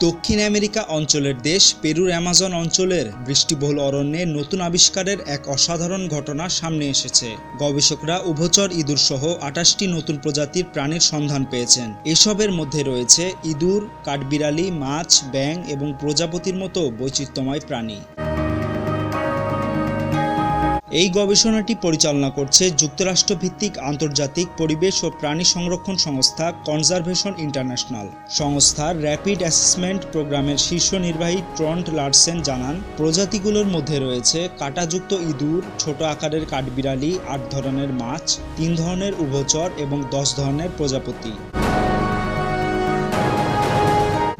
দক্ষিণ আমেরিকা অঞ্চলের দেশ, পেরুর অ্যামাজন অঞ্চলের বৃষ্টিবহুল অরণ্যে নতুন আবিষ্কারের এক অসাধারণ ঘটনা সামনে এসেছে। গবেষকরা উভচর ইঁদুর সহ আটাশটি নতুন প্রজাতির প্রাণীর সন্ধান পেয়েছেন। এসবের মধ্যে রয়েছে ইঁদুর, কাঠবিড়ালি, মাছ, ব্যাঙ এবং প্রজাপতির মতো বৈচিত্র্যময় প্রাণী। এই গবেষণাটি পরিচালনা করছে যুক্তরাষ্ট্রভিত্তিক আন্তর্জাতিক পরিবেশ ও প্রাণী সংরক্ষণ সংস্থা কনজারভেশন ইন্টারন্যাশনাল। সংস্থার র্যাপিড অ্যাসেসমেন্ট প্রোগ্রামের শীর্ষ নির্বাহী ট্রন্ট লার্সেন জানান, প্রজাতিগুলোর মধ্যে রয়েছে কাঁটাযুক্ত ইঁদুর, ছোট আকারের কাঠবিড়ালি, আট ধরনের মাছ, তিন ধরনের উভচর এবং দশ ধরনের প্রজাপতি।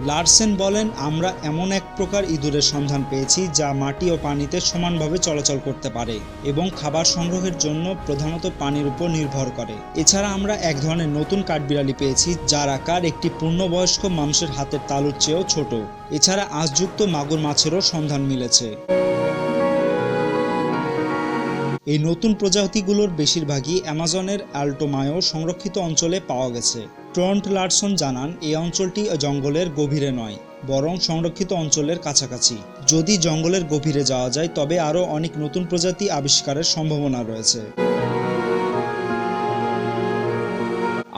লার্সেন বলেন, আমরা এমন এক প্রকার ইঁদুরের সন্ধান পেয়েছি যা মাটি ও পানিতে সমানভাবে চলাচল করতে পারে এবং খাবার সংগ্রহের জন্য প্রধানত পানির উপর নির্ভর করে। এছাড়া আমরা এক ধরনের নতুন কাঠবিড়ালি পেয়েছি যার আকার একটি পূর্ণবয়স্ক মানুষের হাতের তালুর চেয়েও ছোট। এছাড়া আঁশযুক্ত মাগুর মাছেরও সন্ধান মিলেছে। এই নতুন প্রজাতিগুলোর বেশিরভাগই অ্যামাজনের অ্যাল্টোমায়ো সংরক্ষিত অঞ্চলে পাওয়া গেছে। ট্রন্ট লার্সন জানান এই অঞ্চলটি জঙ্গলের গভীরে নয়, বরং সংরক্ষিত অঞ্চলের কাছাকাছি। যদি জঙ্গলের গভীরে যাওয়া যায়, তবে আরও অনেক নতুন প্রজাতি আবিষ্কারের সম্ভাবনা রয়েছে।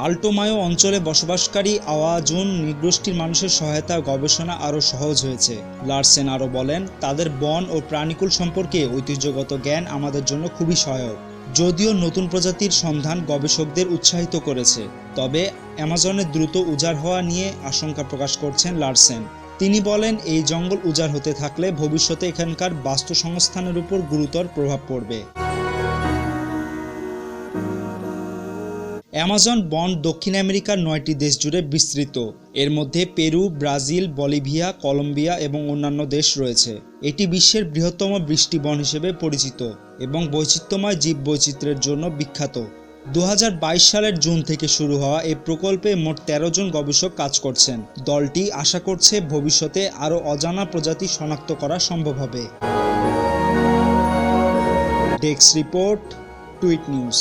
আল্টোমায়ো অঞ্চলে বসবাসকারী আওয়াজুন নৃগোষ্ঠীর মানুষের সহায়তা গবেষণা আরও সহজ হয়েছে। লার্সেন আরও বলেন, তাদের বন ও প্রাণীকুল সম্পর্কে ঐতিহ্যগত জ্ঞান আমাদের জন্য খুবই সহায়ক। যদিও নতুন প্রজাতির সন্ধান গবেষকদের উৎসাহিত করেছে, তবে অ্যামাজনের দ্রুত উজাড় হওয়া নিয়ে আশঙ্কা প্রকাশ করছেন লার্সেন। তিনি বলেন, এই জঙ্গল উজাড় হতে থাকলে ভবিষ্যতে এখানকার বাস্তুসংস্থানের উপর গুরুতর প্রভাব পড়বে। অ্যামাজন বন দক্ষিণ আমেরিকার নয়টি দেশ জুড়ে বিস্তৃত। এর মধ্যে পেরু, ব্রাজিল, বলিভিয়া, কলম্বিয়া এবং অন্যান্য দেশ রয়েছে। এটি বিশ্বের বৃহত্তম বৃষ্টি বন হিসেবে পরিচিত এবং বৈচিত্র্যময় জীববৈচিত্র্যের জন্য বিখ্যাত। দু হাজার বাইশ সালের জুন থেকে শুরু হওয়া এই প্রকল্পে মোট তেরো জন গবেষক কাজ করছেন। দলটি আশা করছে ভবিষ্যতে আরও অজানা প্রজাতি শনাক্ত করা সম্ভব হবে। Desk report, tweet news.